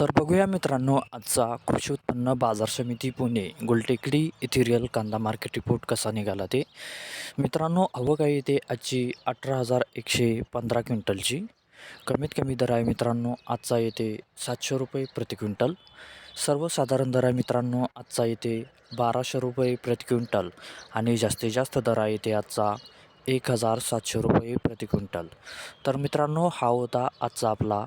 तर बघूया मित्रांनो आजचा कृषी उत्पन्न बाजार समिती पुणे गुलटेकडी इथिरियल कांदा मार्केट रिपोर्ट कसा निघाला ते? मित्रांनो आवक आहे ते आजची अठरा हजार एकशे पंधरा क्विंटलची. कमीत कमी दर आहे मित्रांनो आजचा येते सातशे रुपये प्रति क्विंटल. सर्वसाधारण दर आहे मित्रांनो आजचा येते बाराशे रुपये प्रति क्विंटल. आणि जास्तीत जास्त दर आहे ते आजचा एक हजार सातशे रुपये प्रति क्विंटल. तर मित्रांनो हा होता आजचा आपला